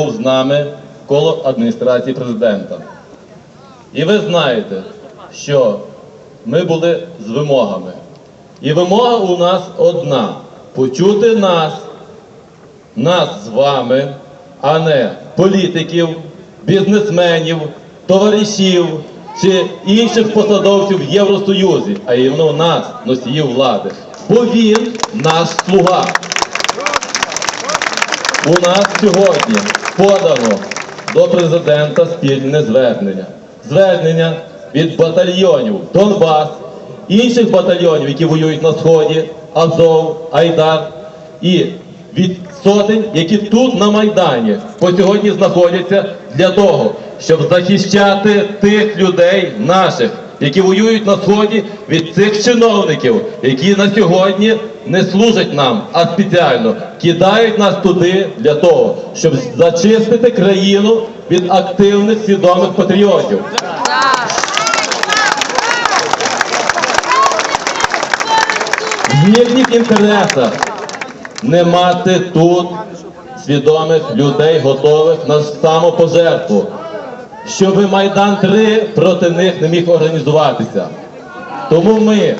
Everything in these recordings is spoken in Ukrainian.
був з нами коло адміністрації президента. І ви знаєте, що ми були з вимогами. І вимога у нас одна почути нас, нас з вами, а не політиків, бізнесменів, товаришів чи інших посадовців в Євросоюзі, а іменно нас, носіїв влади. Бо він наш слуга. У нас сьогодні подано до президента спільне звернення. Звернення від батальйонів Донбас, інших батальйонів, які воюють на Сході, Азов, Айдар, і від сотень, які тут на Майдані по сьогодні знаходяться для того, щоб захищати тих людей наших, які воюють на сході від цих чиновників, які на сьогодні не служать нам, а спеціально кидають нас туди для того, щоб зачистити країну від активних свідомих патріотів. В їхніх інтересах не мати тут свідомих людей, готових на самопожертву, щоб Майдан 3 проти них не міг організуватися. Тому ми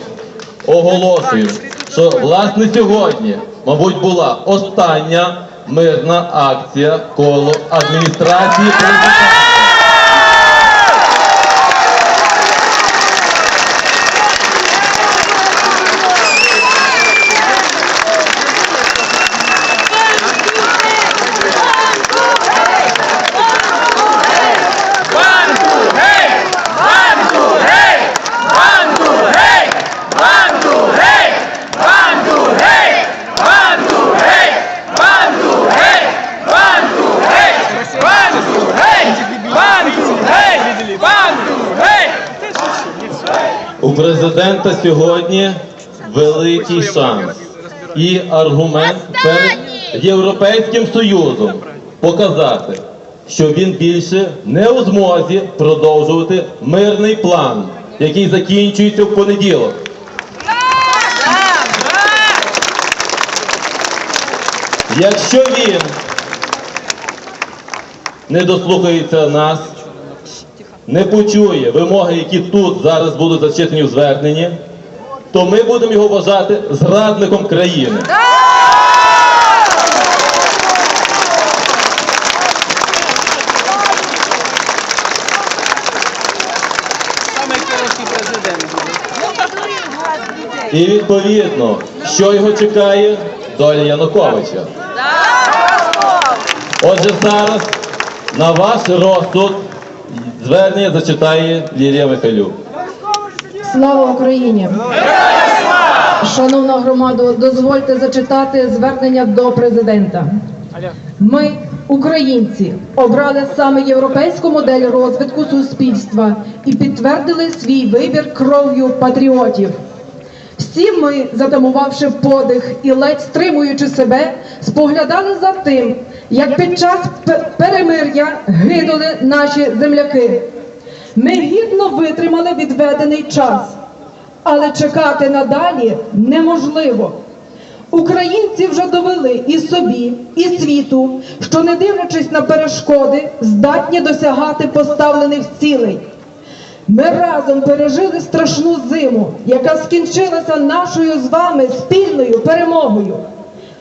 оголошуємо, що власне сьогодні, мабуть, була остання мирна акція коло адміністрації президента. Президента сьогодні великий шанс і аргумент перед Європейським Союзом показати, що він більше не у змозі продовжувати мирний план, який закінчується в понеділок. Якщо він не дослухається нас, не почує вимоги, які тут зараз будуть зачитані в зверненні, то ми будемо його вважати зрадником країни. І відповідно, що його чекає, доля Януковича. Отже, зараз на ваш розсуд звернення зачитає Лілія Михайлюк. Слава Україні! Шановна громада, дозвольте зачитати звернення до президента. Ми, українці, обрали саме європейську модель розвитку суспільства і підтвердили свій вибір кров'ю патріотів. Всі ми, затамувавши подих і ледь стримуючи себе, споглядали за тим, як під час перемир'я гинули наші земляки. Ми гідно витримали відведений час, але чекати надалі неможливо. Українці вже довели і собі, і світу, що не дивлячись на перешкоди, здатні досягати поставлених цілей. Ми разом пережили страшну зиму, яка скінчилася нашою з вами спільною перемогою.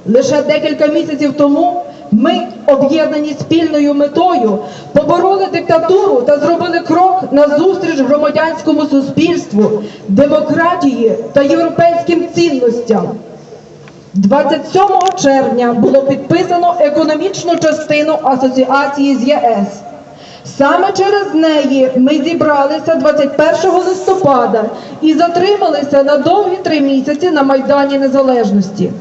Лише декілька місяців тому ми, об'єднані спільною метою, побороли диктатуру та зробили крок назустріч громадянському суспільству, демократії та європейським цінностям. 27 червня було підписано економічну частину асоціації з ЄС. Саме через неї ми зібралися 21 листопада і затрималися на довгі три місяці на Майдані Незалежності.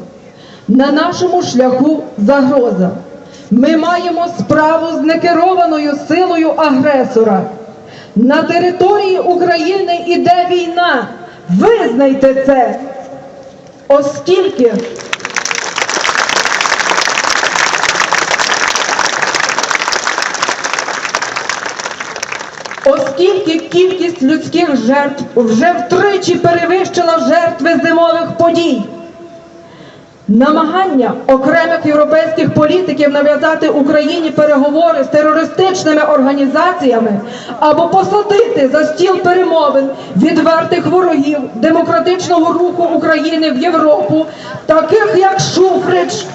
На нашому шляху загроза. Ми маємо справу з некерованою силою агресора. На території України іде війна. Визнайте це. Оскільки Оскільки кількість людських жертв вже втричі перевищила жертви зимових подій. Намагання окремих європейських політиків нав'язати Україні переговори з терористичними організаціями або посадити за стіл перемовин відвертих ворогів демократичного руху України в Європу, таких як Шуфрич,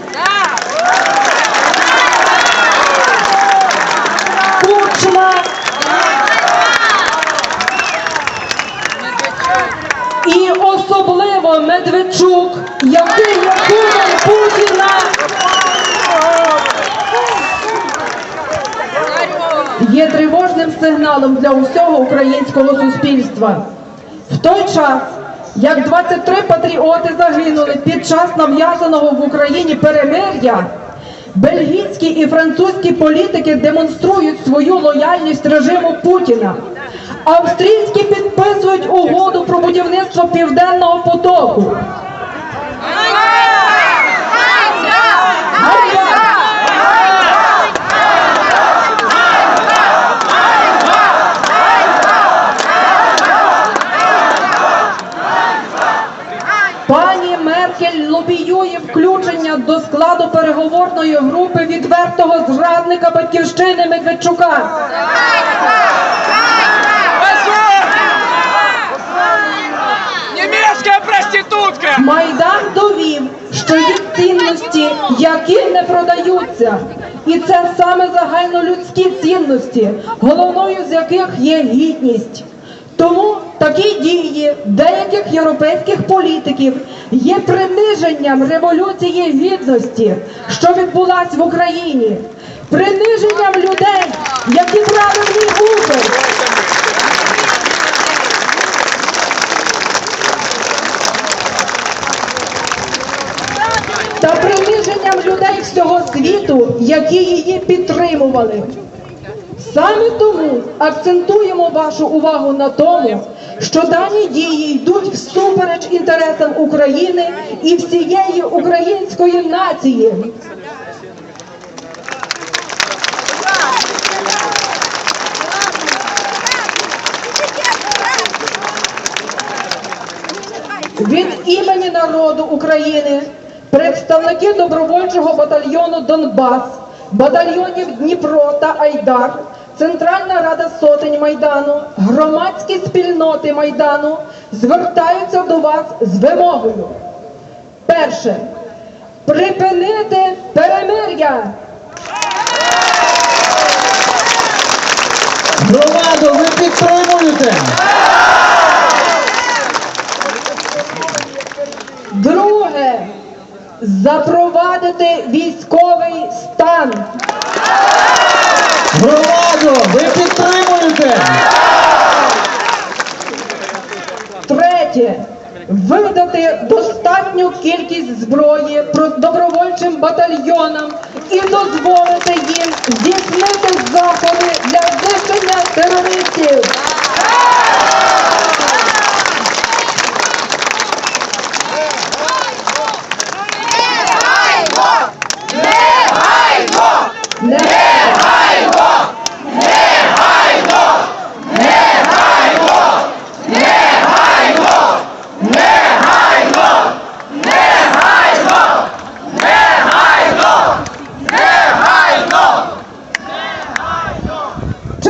Кучма особливо Медведчук, який є кумом Путіна. Є тривожним сигналом для усього українського суспільства. В той час, як 23 патріоти загинули під час нав'язаного в Україні перемир'я, бельгійські і французькі політики демонструють свою лояльність режиму Путіна. Австрійські підписують угоду про будівництво південного потоку. Пані Меркель лобіює включення до складу переговорної групи відвертого зрадника батьківщини Медведчука. Майдан довів, що є цінності, які не продаються. І це саме загальнолюдські цінності, головною з яких є гідність. Тому такі дії деяких європейських політиків є приниженням революції гідності, що відбулась в Україні, приниженням людей, які брали в ній. та приниженням людей всього світу, які її підтримували. Саме тому акцентуємо вашу увагу на тому, що дані дії йдуть всупереч інтересам України і всієї української нації. Від імені народу України представники добровольчого батальйону Донбас, батальйонів Дніпро та Айдар, Центральна рада сотень Майдану, громадські спільноти Майдану звертаються до вас з вимогою. Перше. Припинити перемир'я. Громадо, ви підтримуєте? Запровадити військовий стан. Громадо, ви підтримуєте? Третє. Видати достатню кількість зброї добровольчим батальйонам і дозволити їм здійснити заходи для знищення терористів.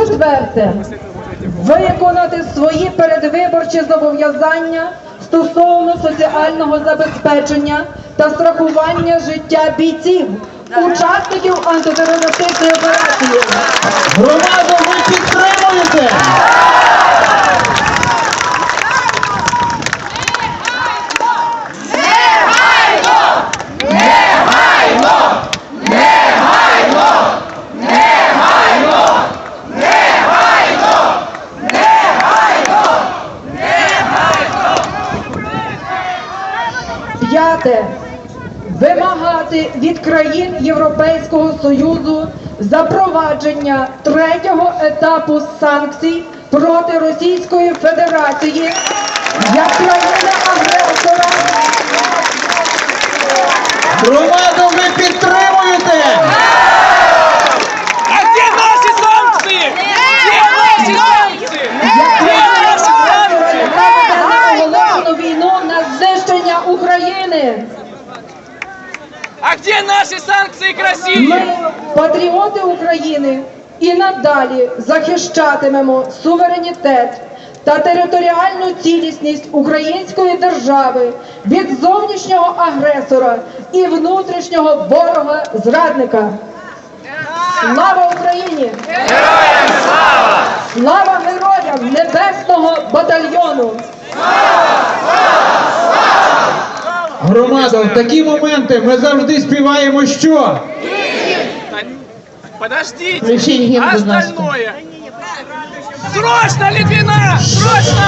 Четверте. Виконати свої передвиборчі зобов'язання стосовно соціального забезпечення та страхування життя бійців, учасників антитерористичної операції. Громаду ви підтримуєте? Союзу запровадження третього етапу санкцій проти Російської Федерації як країна-агресора. Громаду ви підтримуєте? А где наши санкции к Росії? Ми, патріоти України, і надалі захищатимемо суверенітет та територіальну цілісність української держави від зовнішнього агресора і внутрішнього ворога зрадника. Слава Україні! Героям слава! Слава героям небесного батальйону! Слава! Громадо, в такі моменти ми завжди співаємо що? Подождите. Включіть. Остальное. Срочно, Литвина! Срочно!